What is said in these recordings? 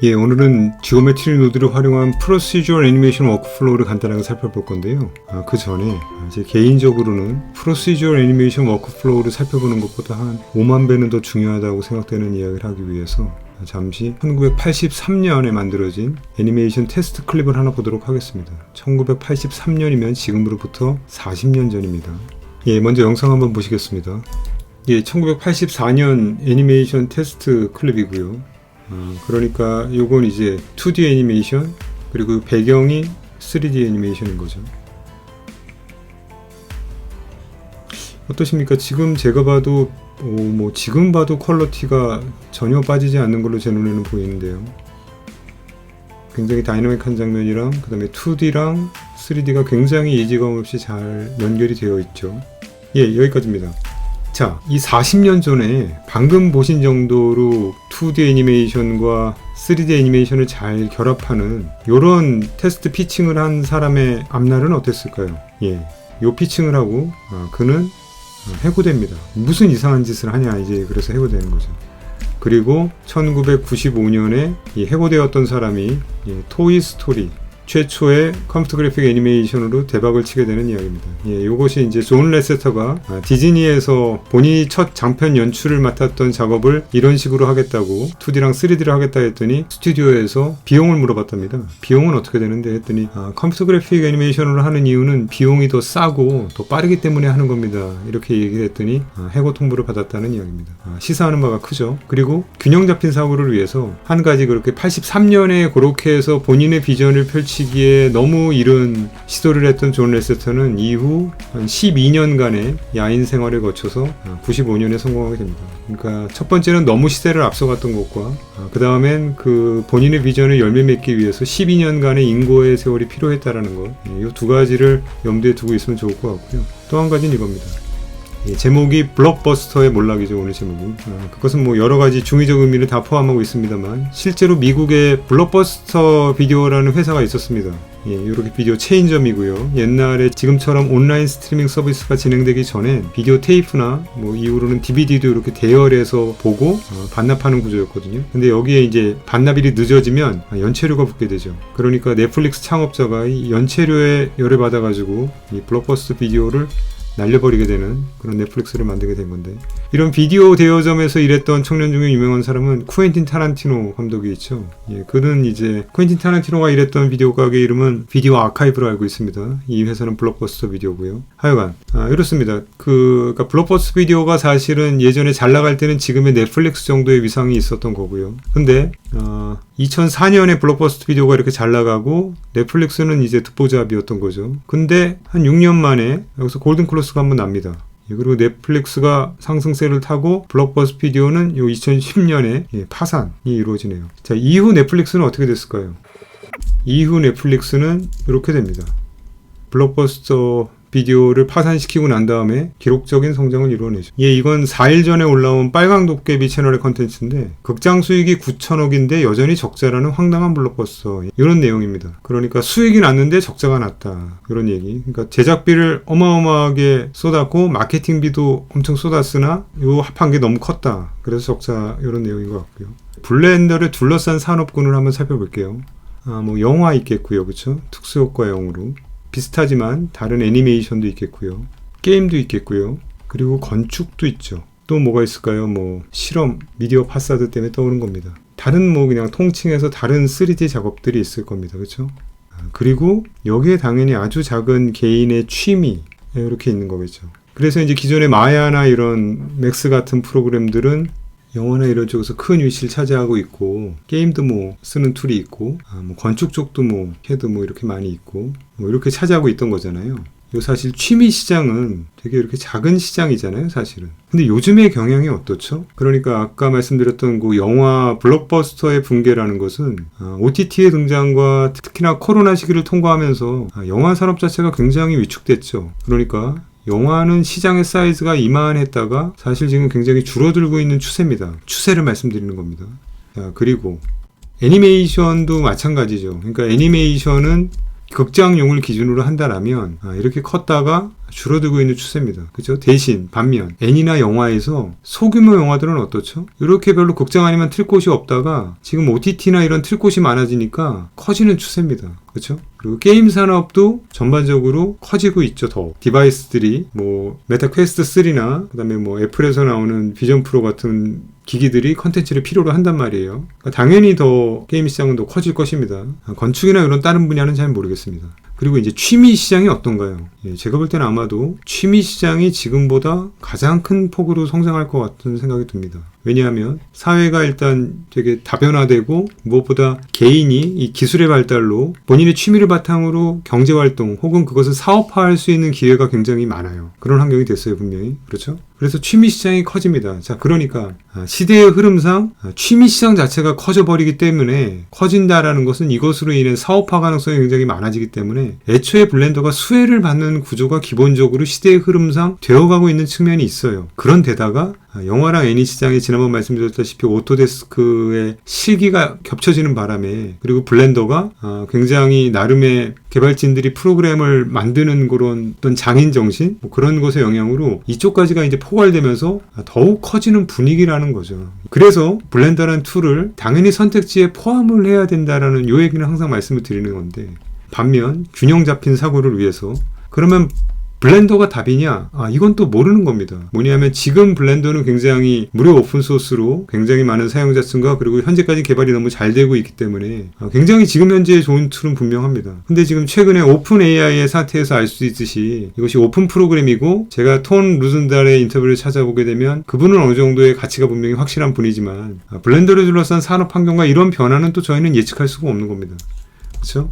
예, 오늘은 지오메트리 노드를 활용한 프로시저럴 애니메이션 워크플로우를 간단하게 살펴볼 건데요. 아, 그 전에 제 개인적으로는 프로시저럴 애니메이션 워크플로우를 살펴보는 것보다 한 5만 배는 더 중요하다고 생각되는 이야기를 하기 위해서 잠시 1983년에 만들어진 애니메이션 테스트 클립을 하나 보도록 하겠습니다. 1983년이면 지금으로부터 40년 전입니다. 예, 먼저 영상 한번 보시겠습니다. 예, 1984년 애니메이션 테스트 클립이고요. 어, 그러니까 요건 이제 2D 애니메이션 그리고 배경이 3D 애니메이션인 거죠. 어떠십니까? 지금 제가 봐도 어, 뭐 지금 봐도 퀄러티가 전혀 빠지지 않는 걸로 제 눈에는 보이는데요. 굉장히 다이나믹한 장면이랑 그 다음에 2D랑 3D가 굉장히 이지감 없이 잘 연결이 되어 있죠. 예, 여기까지입니다. 자, 이 40년 전에 방금 보신 정도로 2D 애니메이션과 3D 애니메이션을 잘 결합하는 이런 테스트 피칭을 한 사람의 앞날은 어땠을까요? 예, 요 피칭을 하고 어, 그는 해고됩니다. 무슨 이상한 짓을 하냐 이제 그래서 해고되는 거죠. 그리고 1995년에 이 해고되었던 사람이 예, 토이 스토리 최초의 컴퓨터 그래픽 애니메이션으로 대박을 치게 되는 이야기입니다. 예, 이것이 이제 존 레세터가 아, 디즈니에서 본인이 첫 장편 연출을 맡았던 작업을 이런 식으로 하겠다고 2D랑 3D를 하겠다 했더니 스튜디오에서 비용을 물어봤답니다. 비용은 어떻게 되는데 했더니 아, 컴퓨터 그래픽 애니메이션으로 하는 이유는 비용이 더 싸고 더 빠르기 때문에 하는 겁니다. 이렇게 얘기를 했더니 아, 해고 통보를 받았다는 이야기입니다. 아, 시사하는 바가 크죠. 그리고 균형 잡힌 사고를 위해서 한 가지 그렇게 83년에 그렇게 해서 본인의 비전을 펼치 시기에 너무 이른 시도를 했던 존 레세터는 이후 한 12년간의 야인 생활을 거쳐서 95년에 성공하게 됩니다. 그러니까 첫 번째는 너무 시대를 앞서갔던 것과 아, 그 다음엔 그 본인의 비전을 열매 맺기 위해서 12년간의 인고의 세월이 필요했다라는 것. 이 두 가지를 염두에 두고 있으면 좋을 것 같고요. 또 한 가지는 이겁니다. 예, 제목이 블록버스터의 몰락이죠 오늘 제목이 어, 그것은 뭐 여러 가지 중의적 의미를 다 포함하고 있습니다만 실제로 미국에 블록버스터 비디오라는 회사가 있었습니다. 예, 이렇게 비디오 체인점이고요. 옛날에 지금처럼 온라인 스트리밍 서비스가 진행되기 전에 비디오 테이프나 뭐 이후로는 DVD도 이렇게 대열해서 보고 어, 반납하는 구조였거든요. 근데 여기에 이제 반납일이 늦어지면 연체료가 붙게 되죠. 그러니까 넷플릭스 창업자가 연체료에 열을 받아가지고 이 블록버스터 비디오를 날려버리게 되는 그런 넷플릭스를 만들게 된 건데 이런 비디오 대여점에서 일했던 청년 중에 유명한 사람은 쿠엔틴 타란티노 감독이 있죠. 예, 그는 이제 쿠엔틴 타란티노가 일했던 비디오 가게 이름은 비디오 아카이브로 알고 있습니다. 이 회사는 블록버스터 비디오고요. 하여간 아, 이렇습니다. 그 그러니까 블록버스터 비디오가 사실은 예전에 잘 나갈 때는 지금의 넷플릭스 정도의 위상이 있었던 거고요. 근데 어, 2004년에 블록버스터 비디오가 이렇게 잘 나가고 넷플릭스는 이제 듣보잡이었던 거죠. 근데 한 6년 만에 여기서 골든 클로스 가 한번 납니다. 예, 그리고 넷플릭스가 상승세를 타고 블록버스 비디오는 요 2010년에 예, 파산이 이루어지네요. 자, 이후 넷플릭스는 어떻게 됐을까요? 이후 넷플릭스는 이렇게 됩니다. 블록버스터 비디오를 파산시키고 난 다음에 기록적인 성장을 이루어내죠. 예, 이건 4일 전에 올라온 빨강 도깨비 채널의 컨텐츠인데 극장 수익이 9천억인데 여전히 적자라는 황당한 블록버스터 이런 내용입니다. 그러니까 수익이 났는데 적자가 났다 이런 얘기. 그러니까 제작비를 어마어마하게 쏟았고 마케팅비도 엄청 쏟았으나 요 합한 게 너무 컸다. 그래서 적자 이런 내용인 것 같고요. 블렌더를 둘러싼 산업군을 한번 살펴볼게요. 아, 뭐 영화 있겠고요, 그렇죠? 특수효과용으로. 비슷하지만 다른 애니메이션도 있겠고요. 게임도 있겠고요. 그리고 건축도 있죠. 또 뭐가 있을까요? 뭐 실험, 미디어 파사드 때문에 떠오른 겁니다. 다른 뭐 그냥 통칭해서 다른 3D 작업들이 있을 겁니다. 그렇죠? 그리고 여기에 당연히 아주 작은 개인의 취미 이렇게 있는 거겠죠. 그래서 이제 기존의 마야나 이런 맥스 같은 프로그램들은 영화나 이런 쪽에서 큰 위치를 차지하고 있고 게임도 뭐 쓰는 툴이 있고 아, 뭐 건축 쪽도 뭐 캐드 뭐 이렇게 많이 있고 뭐 이렇게 차지하고 있던 거잖아요. 요 사실 취미 시장은 되게 이렇게 작은 시장이잖아요, 사실은. 근데 요즘의 경향이 어떻죠? 그러니까 아까 말씀드렸던 그 영화 블록버스터의 붕괴라는 것은 OTT의 아, 등장과 특히나 코로나 시기를 통과하면서 아, 영화 산업 자체가 굉장히 위축됐죠. 그러니까 영화는 시장의 사이즈가 이만했다가 사실 지금 굉장히 줄어들고 있는 추세입니다. 추세를 말씀드리는 겁니다. 자, 그리고 애니메이션도 마찬가지죠. 그러니까 애니메이션은 극장용을 기준으로 한다라면 아, 이렇게 컸다가 줄어들고 있는 추세입니다. 그죠? 대신 반면 애니나 영화에서 소규모 영화들은 어떻죠? 이렇게 별로 극장 아니면 틀 곳이 없다가 지금 OTT나 이런 틀 곳이 많아지니까 커지는 추세입니다. 그렇죠? 그리고 게임 산업도 전반적으로 커지고 있죠. 더 디바이스들이 뭐 메타 퀘스트 3나 그다음에 뭐 애플에서 나오는 비전 프로 같은 기기들이 컨텐츠를 필요로 한단 말이에요. 그러니까 당연히 더 게임 시장은 더 커질 것입니다. 아, 건축이나 이런 다른 분야는 잘 모르겠습니다. 그리고 이제 취미 시장이 어떤가요? 예, 제가 볼 때는 아마도 취미 시장이 지금보다 가장 큰 폭으로 성장할 것 같은 생각이 듭니다. 왜냐하면 사회가 일단 되게 다변화되고 무엇보다 개인이 이 기술의 발달로 본인의 취미를 바탕으로 경제 활동 혹은 그것을 사업화할 수 있는 기회가 굉장히 많아요. 그런 환경이 됐어요, 분명히. 그렇죠? 그래서 취미 시장이 커집니다. 자, 그러니까 아, 시대의 흐름상 아, 취미 시장 자체가 커져버리기 때문에 커진다라는 것은 이것으로 인해 사업화 가능성이 굉장히 많아지기 때문에 애초에 블렌더가 수혜를 받는 구조가 기본적으로 시대의 흐름상 되어가고 있는 측면이 있어요. 그런 데다가 아, 영화랑 애니 시장이 지난번 말씀드렸다시피 오토데스크의 실기가 겹쳐지는 바람에 그리고 블렌더가 아, 굉장히 나름의 개발진들이 프로그램을 만드는 그런 어떤 장인 정신 뭐 그런 것의 영향으로 이쪽까지가 이제 포괄되면서 더욱 커지는 분위기라는 거죠. 그래서 블렌더라는 툴을 당연히 선택지에 포함을 해야 된다라는 요 얘기는 항상 말씀을 드리는 건데 반면 균형 잡힌 사고를 위해서 그러면 블렌더가 답이냐? 아, 이건 또 모르는 겁니다. 뭐냐면 지금 블렌더는 굉장히 무료 오픈소스로 굉장히 많은 사용자 수가 그리고 현재까지 개발이 너무 잘 되고 있기 때문에 아, 굉장히 지금 현재 좋은 툴은 분명합니다. 근데 지금 최근에 오픈 AI의 사태에서 알 수 있듯이 이것이 오픈 프로그램이고 제가 톤 루즌달의 인터뷰를 찾아보게 되면 그분은 어느 정도의 가치가 분명히 확실한 분이지만 아, 블렌더를 둘러싼 산업 환경과 이런 변화는 또 저희는 예측할 수가 없는 겁니다. 그렇죠?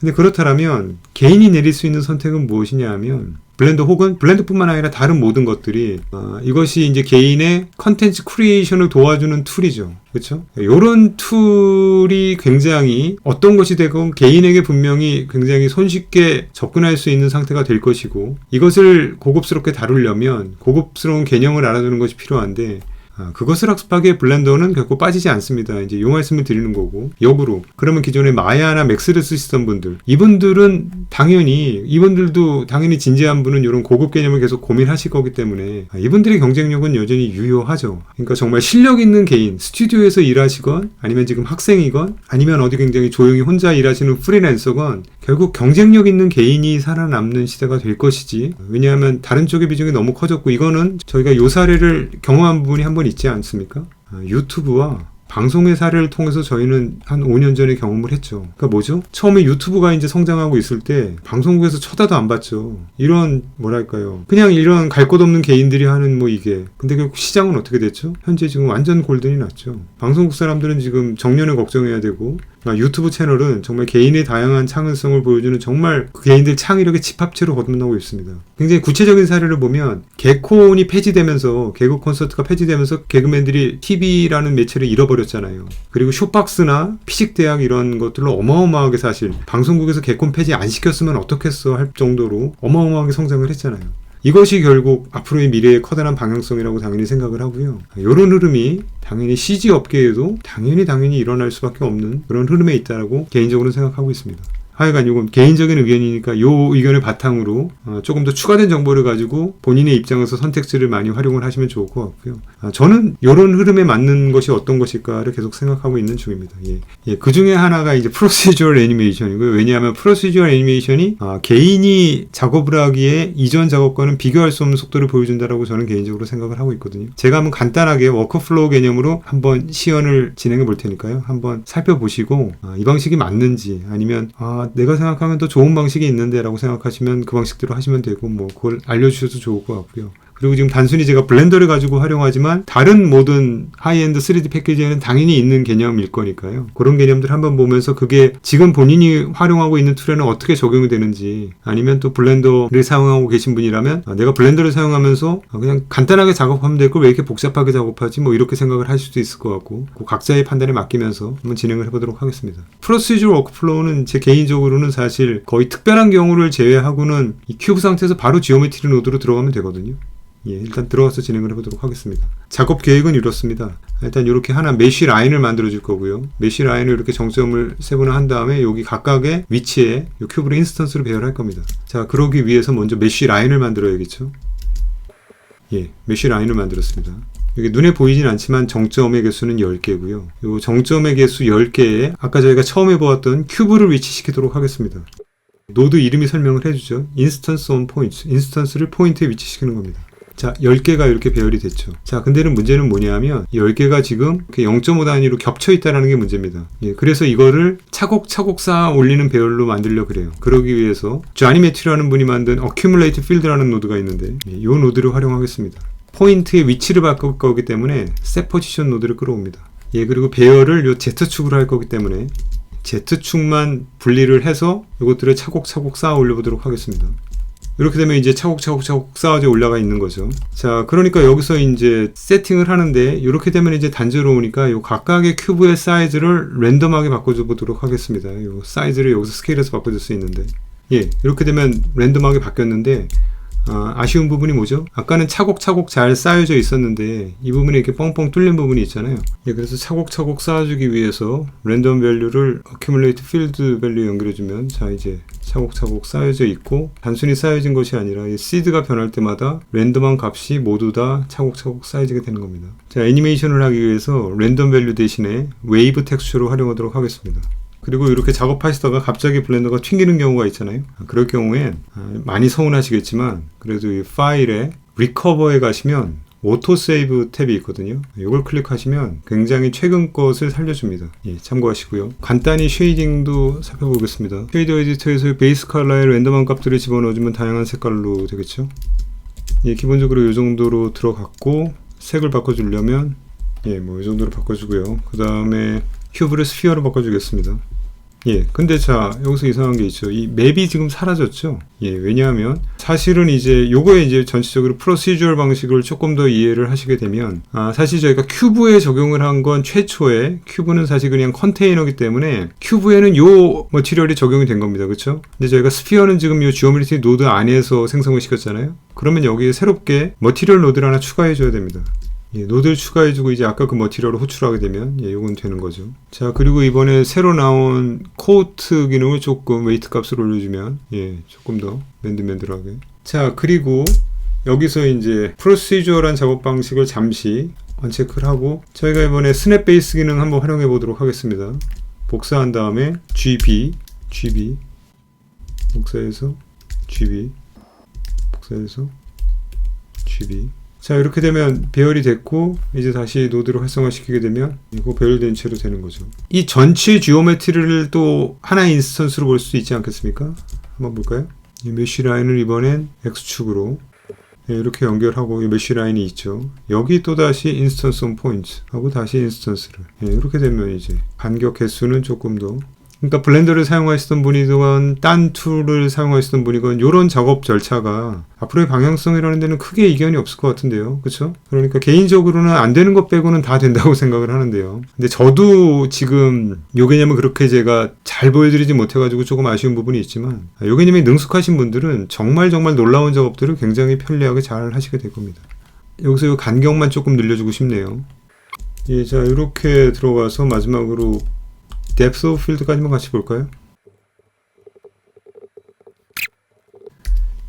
근데 그렇다면 개인이 내릴 수 있는 선택은 무엇이냐 하면 블렌더 혹은 블렌더뿐만 아니라 다른 모든 것들이 어, 이것이 이제 개인의 컨텐츠 크리에이션을 도와주는 툴이죠. 그렇죠? 이런 툴이 굉장히 어떤 것이 되건 개인에게 분명히 굉장히 손쉽게 접근할 수 있는 상태가 될 것이고 이것을 고급스럽게 다루려면 고급스러운 개념을 알아두는 것이 필요한데 아, 그것을 학습하기에 블렌더는 결코 빠지지 않습니다. 이제 요 말씀을 드리는 거고. 역으로. 그러면 기존에 마야나 맥스를 쓰시던 분들. 이분들은 당연히 이분들도 당연히 진지한 분은 이런 고급 개념을 계속 고민하실 거기 때문에. 아, 이분들의 경쟁력은 여전히 유효하죠. 그러니까 정말 실력 있는 개인 스튜디오에서 일하시건 아니면 지금 학생이건 아니면 어디 굉장히 조용히 혼자 일하시는 프리랜서건 결국 경쟁력 있는 개인이 살아남는 시대가 될 것이지. 왜냐하면 다른 쪽의 비중이 너무 커졌고 이거는 저희가 요 사례를 경험한 부분이 한번 있지 않습니까? 아, 유튜브와 방송의 사례를 통해서 저희는 한 5년 전에 경험을 했죠. 그러니까 뭐죠? 처음에 유튜브가 이제 성장하고 있을 때 방송국에서 쳐다도 안 봤죠. 이런 뭐랄까요? 그냥 이런 갈곳 없는 개인들이 하는 뭐 이게. 근데 결국 시장은 어떻게 됐죠? 현재 지금 완전 골든이 났죠. 방송국 사람들은 지금 정년을 걱정해야 되고 아, 유튜브 채널은 정말 개인의 다양한 창의성을 보여주는 정말 그 개인들 창의력의 집합체로 거듭나고 있습니다. 굉장히 구체적인 사례를 보면 개콘이 폐지되면서 개그 콘서트가 폐지되면서 개그맨들이 TV라는 매체를 잃어버렸잖아요. 그리고 쇼박스나 피식대학 이런 것들로 어마어마하게 사실 방송국에서 개콘 폐지 안 시켰으면 어떻겠어 할 정도로 어마어마하게 성장을 했잖아요. 이것이 결국 앞으로의 미래의 커다란 방향성이라고 당연히 생각을 하고요. 이런 흐름이 당연히 CG 업계에도 당연히 당연히 일어날 수밖에 없는 그런 흐름에 있다라고 개인적으로 생각하고 있습니다. 하여간 이건 개인적인 의견이니까 요 의견을 바탕으로 어, 조금 더 추가된 정보를 가지고 본인의 입장에서 선택지를 많이 활용을 하시면 좋을 것 같고요. 아, 저는 이런 흐름에 맞는 것이 어떤 것일까를 계속 생각하고 있는 중입니다. 예. 예, 그 중에 하나가 이제 프로시저럴 애니메이션이고요. 왜냐하면 프로시저럴 애니메이션이 아, 개인이 작업을 하기에 이전 작업과는 비교할 수 없는 속도를 보여준다라고 저는 개인적으로 생각을 하고 있거든요. 제가 한번 간단하게 워크플로우 개념으로 한번 시연을 진행해 볼 테니까요. 한번 살펴보시고 아, 이 방식이 맞는지 아니면 아, 내가 생각하면 더 좋은 방식이 있는데라고 생각하시면 그 방식대로 하시면 되고 뭐 그걸 알려주셔도 좋을 것 같고요. 그리고 지금 단순히 제가 블렌더를 가지고 활용하지만 다른 모든 하이엔드 3D 패키지에는 당연히 있는 개념일 거니까요. 그런 개념들 한번 보면서 그게 지금 본인이 활용하고 있는 툴에는 어떻게 적용이 되는지 아니면 또 블렌더를 사용하고 계신 분이라면 아, 내가 블렌더를 사용하면서 아, 그냥 간단하게 작업하면 될 걸 왜 이렇게 복잡하게 작업하지 뭐 이렇게 생각을 할 수도 있을 것 같고 그 각자의 판단에 맡기면서 한번 진행을 해보도록 하겠습니다. 프로시저 워크플로우는 제 개인적으로는 사실 거의 특별한 경우를 제외하고는 이 큐브 상태에서 바로 지오메트리 노드로 들어가면 되거든요. 예, 일단 들어가서 진행을 해보도록 하겠습니다. 작업 계획은 이렇습니다. 일단 이렇게 하나 메쉬 라인을 만들어 줄 거고요. 메쉬 라인을 이렇게 정점을 세분화 한 다음에 여기 각각의 위치에 이 큐브를 인스턴스로 배열할 겁니다. 자, 그러기 위해서 먼저 메쉬 라인을 만들어야겠죠. 예, 메쉬 라인을 만들었습니다. 여기 눈에 보이진 않지만 정점의 개수는 10개고요. 이 정점의 개수 10개에 아까 저희가 처음에 보았던 큐브를 위치시키도록 하겠습니다. 노드 이름이 설명을 해주죠. 인스턴스 온 포인트. 인스턴스를 포인트에 위치시키는 겁니다. 자, 10개가 이렇게 배열이 됐죠. 자, 근데는 문제는 뭐냐면, 이 10개가 지금 0.5 단위로 겹쳐 있다는 게 문제입니다. 예, 그래서 이거를 차곡차곡 쌓아 올리는 배열로 만들려 그래요. 그러기 위해서, 쥐아니메티라는 분이 만든 어큐뮬레이트 필드라는 노드가 있는데, 예, 이 노드를 활용하겠습니다. 포인트의 위치를 바꿀 거기 때문에, 셋 포지션 노드를 끌어옵니다. 예, 그리고 배열을 요 Z축으로 할 거기 때문에, Z축만 분리를 해서 이것들을 차곡차곡 쌓아 올려보도록 하겠습니다. 이렇게 되면 이제 차곡차곡차곡 쌓아져 올라가 있는 거죠. 자, 그러니까 여기서 이제 세팅을 하는데 이렇게 되면 이제 단조로우니까 요 각각의 큐브의 사이즈를 랜덤하게 바꿔줘 보도록 하겠습니다. 요 사이즈를 여기서 스케일에서 바꿔줄 수 있는데. 예, 이렇게 되면 랜덤하게 바뀌었는데 아, 쉬운 부분이 뭐죠? 아까는 차곡차곡 잘 쌓여져 있었는데 이 부분에 이렇게 뻥뻥 뚫린 부분이 있잖아요. 예, 그래서 차곡차곡 쌓아주기 위해서 랜덤 밸류를 accumulate field 밸류 연결해주면 자 이제 차곡차곡 쌓여져 있고 단순히 쌓여진 것이 아니라 이 시드가 변할 때마다 랜덤한 값이 모두 다 차곡차곡 쌓여지게 되는 겁니다. 자 애니메이션을 하기 위해서 랜덤 밸류 대신에 웨이브 텍스처로 활용하도록 하겠습니다. 그리고 이렇게 작업하시다가 갑자기 블렌더가 튕기는 경우가 있잖아요. 그럴 경우엔 아, 많이 서운하시겠지만 그래도 이 파일에 리커버에 가시면 오토 세이브 탭이 있거든요. 이걸 클릭하시면 굉장히 최근 것을 살려줍니다. 예, 참고하시고요. 간단히 쉐이딩도 살펴보겠습니다. 쉐이더 에디터에서 베이스 컬러에 랜덤한 값들을 집어넣어주면 다양한 색깔로 되겠죠. 예, 기본적으로 이 정도로 들어갔고 색을 바꿔주려면 예, 뭐 이 정도로 바꿔주고요. 그 다음에 큐브를 스피어로 바꿔주겠습니다. 예, 근데 자, 여기서 이상한 게 있죠. 이 맵이 지금 사라졌죠? 예, 왜냐하면 사실은 이제 요거에 이제 전체적으로 프로시주얼 방식을 조금 더 이해를 하시게 되면, 아, 사실 저희가 큐브에 적용을 한 건 최초에, 큐브는 사실 그냥 컨테이너기 때문에 큐브에는 요 머티리얼이 적용이 된 겁니다. 그쵸? 근데 저희가 스피어는 지금 요 지오메트리 노드 안에서 생성을 시켰잖아요? 그러면 여기에 새롭게 머티리얼 노드를 하나 추가해 줘야 됩니다. 예, 노드를 추가해주고 이제 아까 그 머티리얼을 호출하게 되면 예, 요건 되는 거죠. 자 그리고 이번에 새로 나온 코트 기능을 조금 웨이트 값을 올려주면 예, 조금 더 맨들맨들하게. 자 그리고 여기서 이제 프로시저란 작업 방식을 잠시 언체크를 하고 저희가 이번에 스냅 베이스 기능 한번 활용해 보도록 하겠습니다. 복사한 다음에 GB, GB 복사해서 GB 복사해서 GB 자 이렇게 되면 배열이 됐고 이제 다시 노드를 활성화시키게 되면 이거 배열된 채로 되는 거죠. 이 전체 지오메트리를 또 하나의 인스턴스로 볼 수 있지 않겠습니까? 한번 볼까요? 이 메쉬 라인을 이번엔 X축으로. 예, 이렇게 연결하고 이 메쉬 라인이 있죠. 여기 또 다시 인스턴스 온 포인트 하고 다시 인스턴스를. 예, 이렇게 되면 이제 간격 개수는 조금 더 그러니까 블렌더를 사용하시던 분이건 딴 툴을 사용하시던 분이건 이런 작업 절차가 앞으로의 방향성이라는 데는 크게 이견이 없을 것 같은데요. 그렇죠? 그러니까 개인적으로는 안 되는 것 빼고는 다 된다고 생각을 하는데요. 근데 저도 지금 요 개념을 그렇게 제가 잘 보여드리지 못해가지고 조금 아쉬운 부분이 있지만 요 개념이 능숙하신 분들은 정말 정말 놀라운 작업들을 굉장히 편리하게 잘 하시게 될 겁니다. 여기서 이 간격만 조금 늘려주고 싶네요. 예, 자 이렇게 들어가서 마지막으로 뎁스 오브 필드까지만 같이 볼까요?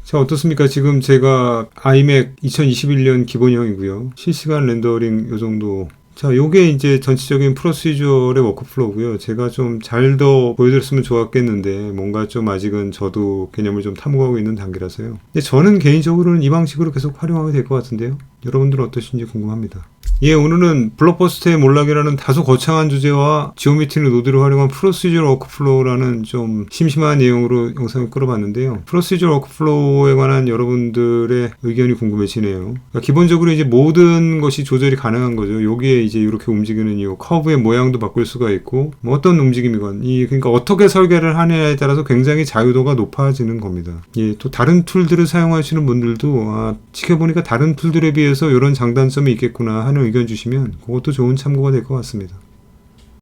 자 어떻습니까? 지금 제가 iMac 2021년 기본형이고요. 실시간 렌더링 요 정도 자, 요게 이제 전체적인 프로시저의 워크플로우고요. 제가 좀 잘 더 보여드렸으면 좋았겠는데 뭔가 좀 아직은 저도 개념을 좀 탐구하고 있는 단계라서요. 근데 저는 개인적으로는 이 방식으로 계속 활용하게 될 것 같은데요. 여러분들은 어떠신지 궁금합니다. 예, 오늘은 블록버스터의 몰락이라는 다소 거창한 주제와 지오메트리 노드를 활용한 프로시저 워크플로우라는 좀 심심한 내용으로 영상을 끌어봤는데요. 프로시저 워크플로우에 관한 여러분들의 의견이 궁금해지네요. 그러니까 기본적으로 이제 모든 것이 조절이 가능한 거죠. 여기에 이제 이렇게 움직이는 이 커브의 모양도 바꿀 수가 있고 뭐 어떤 움직임이건 이 그러니까 어떻게 설계를 하느냐에 따라서 굉장히 자유도가 높아지는 겁니다. 예, 또 다른 툴들을 사용하시는 분들도 아, 지켜보니까 다른 툴들에 비해 서 이런 장단점이 있겠구나 하는 의견 주시면 그것도 좋은 참고가 될 것 같습니다.